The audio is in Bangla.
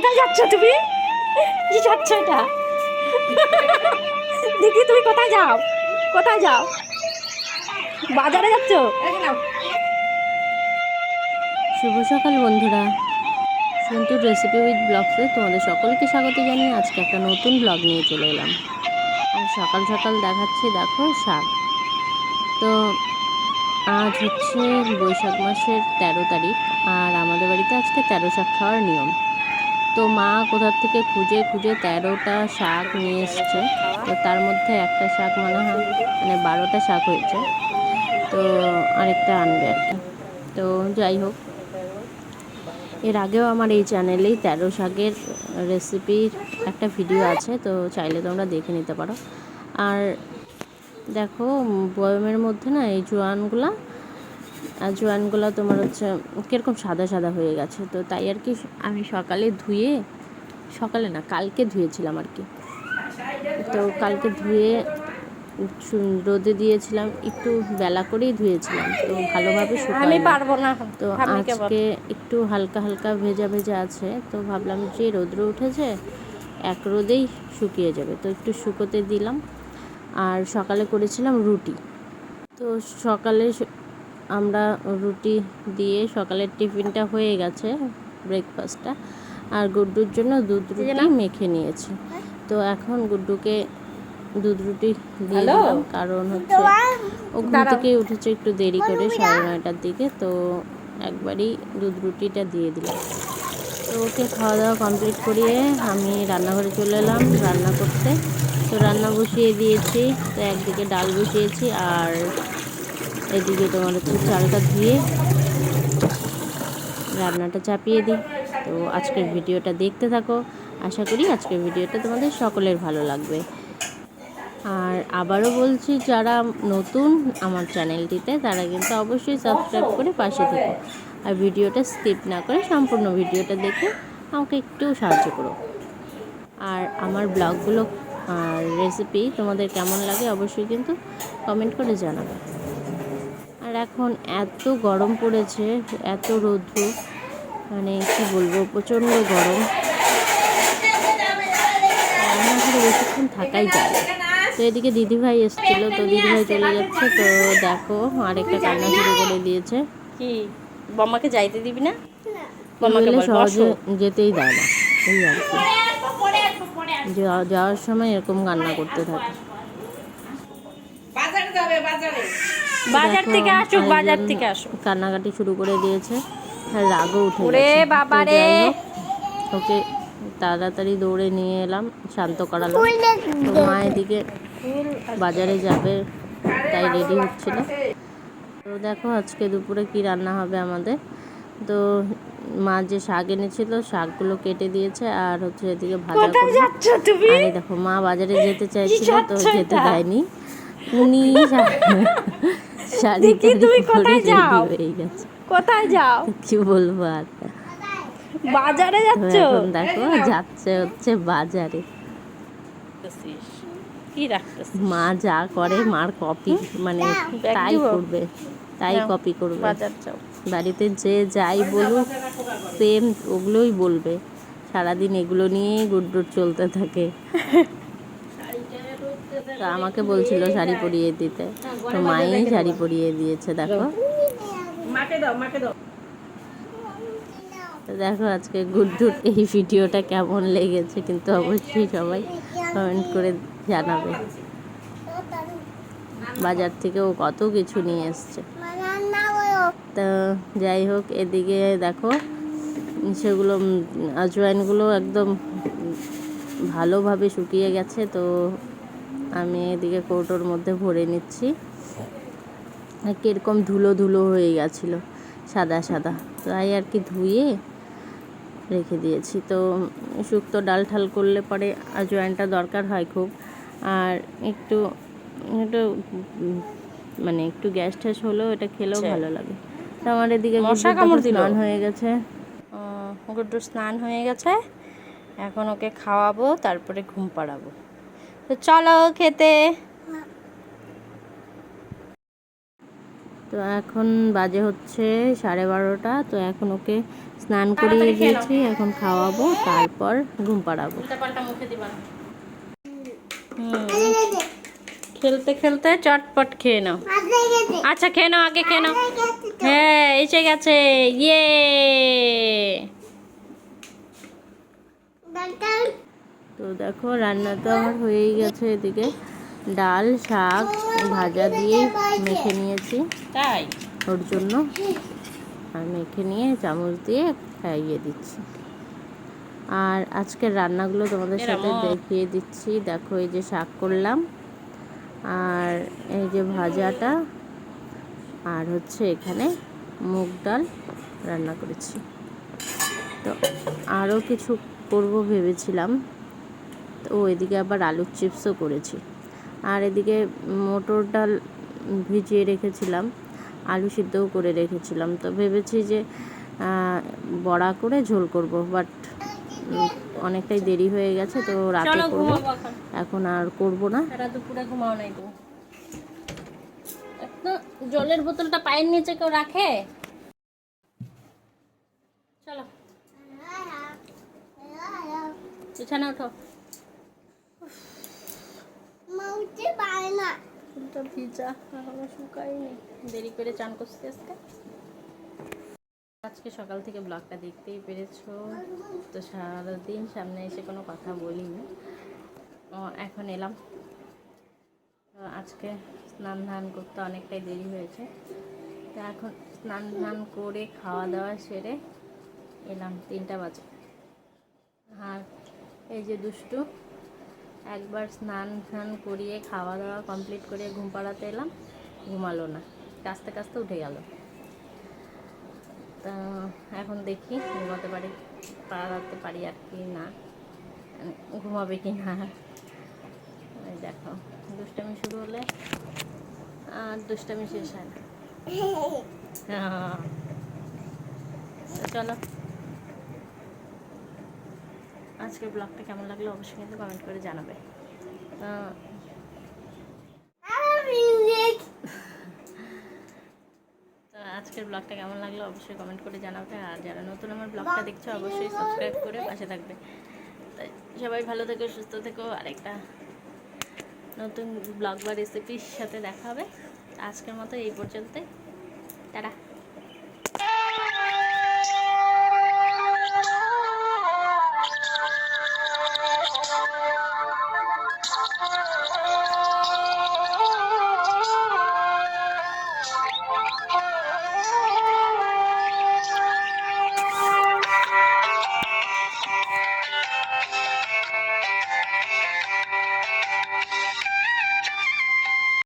কোথায় যাচ্ছ তুমি? কি যাচ্ছ এটা? দেখি তুমি কোথায় যাও? কোথায় যাও? বাজারে যাচ্ছ? শুভ সকাল বন্ধুরা। সন্তুর রেসিপি উইথ ব্লগসে তোমাদের সকলকে স্বাগত জানিয়ে আজকে একটা নতুন ব্লগ নিয়ে চলে এলাম। আর সকাল সকাল দেখাচ্ছি দেখো শাক। তো আজ হচ্ছে বৈশাখ মাসের তেরো তারিখ আর আমাদের বাড়িতে আজকে তেরো শাক খাওয়ার নিয়ম। তো মা কোথার থেকে খুঁজে খুঁজে তেরোটা শাক নিয়ে এসছে। তো তার মধ্যে একটা শাক মনে হয় মানে বারোটা শাক হয়েছে। তো আরেকটা আনবে আর কি। তো যাই হোক, এর আগেও আমার এই চ্যানেলেই তেরো শাকের রেসিপির একটা ভিডিও আছে, তো চাইলে তোমরা দেখে নিতে পারো। আর দেখো বয়মের মধ্যে না এই জোয়ানগুলা আর জোয়ানগুলো তোমার হচ্ছে কীরকম সাদা সাদা হয়ে গেছে তো তাই আর কি আমি সকালে ধুয়ে সকালে না কালকে ধুয়েছিলাম আর কি। তো কালকে ধুয়ে রোদে দিয়েছিলাম একটু বেলা করেই ধুয়েছিলাম তো ভালোভাবে আমি পারব না তো আজকে একটু হালকা হালকা ভেজা ভেজা আছে তো ভাবলাম যে রৌদ্র উঠেছে এক রোদেই শুকিয়ে যাবে তো একটু শুকোতে দিলাম। আর সকালে করেছিলাম রুটি তো সকালে আমরা রুটি দিয়ে সকালের টিফিনটা হয়ে গেছে ব্রেকফাস্টটা আর গুড্ডুর জন্য দুধ রুটি মেখে নিয়েছি। তো এখন গুড্ডুকে দুধ রুটি দিয়ে দিলাম কারণ হচ্ছে ও ঘুম থেকে উঠেছে একটু দেরি করে সাড়ে নয়টার দিকে তো একবারই দুধ রুটিটা দিয়ে দিলাম। তো ওকে খাওয়া দাওয়া কমপ্লিট করিয়ে আমি রান্নাঘরে চলে এলাম রান্না করতে। তো রান্না বসিয়ে দিয়েছি তো একদিকে ডাল বসিয়েছি আর এদিকে তোমার হচ্ছে চালটা ধুয়ে রান্নাটা চাপিয়ে দিই। তো আজকের ভিডিওটা দেখতে থাকো। আশা করি আজকের ভিডিওটা তোমাদের সকলের ভালো লাগবে। আর আবারও বলছি, যারা নতুন আমার চ্যানেলটিতে, তারা কিন্তু অবশ্যই সাবস্ক্রাইব করে পাশে থেকো। আর ভিডিওটা স্কিপ না করে সম্পূর্ণ ভিডিওটা দেখে আমাকে একটু সাহায্য করো। আর আমার ব্লগগুলো রেসিপি তোমাদের কেমন লাগে অবশ্যই কিন্তু কমেন্ট করে জানাবে। এখন এত গরম পড়েছে এত রৌদ্র মানে কি বলব প্রচণ্ড গরম। রান্নাঘরে বেশিক্ষণ থাকাই যায় তো এদিকে দিদিভাই এসেছিল তো দিদিভাই চলে যাচ্ছে তো দেখো আরেকটা কান্না শুরু করে দিয়েছে। কি? বম্মাকে যাইতে দিবি না? বম্মাকে সহজে যেতেই দেয় না। এই আর কি। যাওয়া- যাওয়ার সময় এরকম কান্না করতে থাকে। বাজার থেকে আসুক বাজার থেকে আসুক। কান্নাকাটি শুরু করে দিয়েছে। আর রাগও উঠে ওরে। যাই হোক, ওকে তাড়াতাড়ি দৌড়ে নিয়ে এলাম শান্ত করালাম। তো মা এদিকে বাজারে যাবে তাই রেডি হচ্ছিল। তো দেখো আজকে দুপুরে কি রান্না হবে আমাদের। তো মা যে শাক এনেছিল শাকগুলো কেটে দিয়েছে আর হচ্ছে এদিকে ভাজা আরে দেখো মা বাজারে যেতে চাইছিল তো যেতে? দেয়নি। উনি শাড়ি দেখি তুমি কোথায় যাও? হয়ে গেছে। কোথায় যাও? কি বলব আর? বাজারে যাচ্ছ? এখন দেখো যাচ্ছে হচ্ছে বাজারে। কি মা যা করে মার কপি মানে তাই করবে তাই কপি করবে। বাজার যাও। বাড়িতে যে যাই বলুক সেম ওগুলোই বলবে। সারাদিন এগুলো নিয়েই গুড্ডুর চলতে থাকে। তো আমাকে বলছিল শাড়ি পরিয়ে দিতে। তো মাই শাড়ি পরিয়ে দিয়েছে দেখো। মাকে দাও মাকে দাও। তো দেখো আজকে গুড্ডুর এই ভিডিওটা কেমন লেগেছে কিন্তু অবশ্যই সবাই কমেন্ট করে জানাবে। বাজার থেকে ও কত কিছু নিয়ে এসছে। তো যাই হোক এদিকে দেখো সেগুলো আজওয়াইনগুলো একদম ভালোভাবে শুকিয়ে গেছে তো আমি এদিকে কৌটোর মধ্যে ভরে নিচ্ছি। কীরকম ধুলো ধুলো হয়ে গেছিল সাদা সাদা। তাই আর কি ধুয়ে রেখে দিয়েছি। তো শুক্তো ডাল ঠাল করলে পরে জয়েন্টটা দরকার হয় খুব। আর একটু একটু মানে একটু গ্যাস ট্যাস হলেও এটা খেলেও। ভালো লাগে। তো আমার এদিকে মশা কামড় স্নান হয়ে গেছে। গুড্ডু স্নান হয়ে গেছে। এখন ওকে খাওয়াবো তারপরে ঘুম পাড়াবো। তো চলো খেতে। তো এখন বাজে হচ্ছে সাড়ে বারোটা তো এখন ওকে স্নান করিয়ে দিয়েছি এখন খাওয়াবো তারপর ঘুম পাড়াবো। উল্টা পাল্টা মুখে দিবা না। হুম। খেলতে খেলতে চটপট খেয়ে নাও। আচ্ছা খেয়ে নাও আগে খেয়ে নাও। হ্যাঁ এসে গেছে। ইয়ে। তো দেখো রান্না তো আমার হয়েই গেছে এদিকে। ডাল শাক ভাজা দিয়ে মেখে নিয়েছি। তাই? ওর জন্য। আর মেখে নিয়ে চামচ দিয়ে খাইয়ে দিচ্ছি। আর আজকের রান্নাগুলো তোমাদের সাথে দেখিয়ে দিচ্ছি। দেখো এই যে শাক করলাম। আর এই যে ভাজাটা। আর হচ্ছে এখানে মুগ ডাল রান্না করেছি। তো আরও কিছু করব ভেবেছিলাম। তো এদিকে আবার আলুর চিপসও করেছি। আর এদিকে মটর ডাল ভিজিয়ে রেখেছিলাম আলু সিদ্ধও করে রেখেছিলাম। তো ভেবেছি যে বড়া করে ঝোল করব বাট অনেকটাই দেরি হয়ে গেছে তো রাতে করব। এখন। আর করব না। দুপুরে ঘুমাও নাই জলের বোতলটা পায়ের নিচে কেউ রাখে? চলো। বিছানা ওঠো। চুলটা ভিজা, এখনও শুকায়নি। দেরি করে চান করছি আজকে। আজকে সকাল থেকে ব্লগটা দেখতেই পেরেছ। তো সারাদিন সামনে এসে কোনো কথা বলিনি। এখন এলাম। আজকে স্নান ধান করতে অনেকটাই দেরি হয়েছে। তো এখন স্নান ধান করে খাওয়া দাওয়া সেরে এলাম। তিনটা বাজে। আর এই যে দুষ্টু একবার স্নান ধান করিয়ে খাওয়া দাওয়া কমপ্লিট করে ঘুম পাড়াতে এলাম, ঘুমালো না। কাস্তে কাস্তে উঠে গেল। তা এখন দেখি ঘুমাতে পারি, পাড়াতে পারি আর কি না, ঘুমাবে কি না। দেখো, দুষ্টামি শুরু হলে আর দুষ্টামি শেষ হয় না। হ্যাঁ। চলো। আজকের ব্লগটা কেমন লাগল অবশ্যই কিন্তু কমেন্ট করে জানাবে। তো আজকের ব্লগটা কেমন লাগল অবশ্যই কমেন্ট করে জানাবে, আর যারা নতুন আমার ব্লগটা দেখছ অবশ্যই সাবস্ক্রাইব করে পাশে থাকবে। তাই সবাই ভালো থেকো, সুস্থ থেকো আরেকটা নতুন ব্লগ বা রেসিপির সাথে দেখা হবে। আজকের মতো এই পর্যন্তই। তারা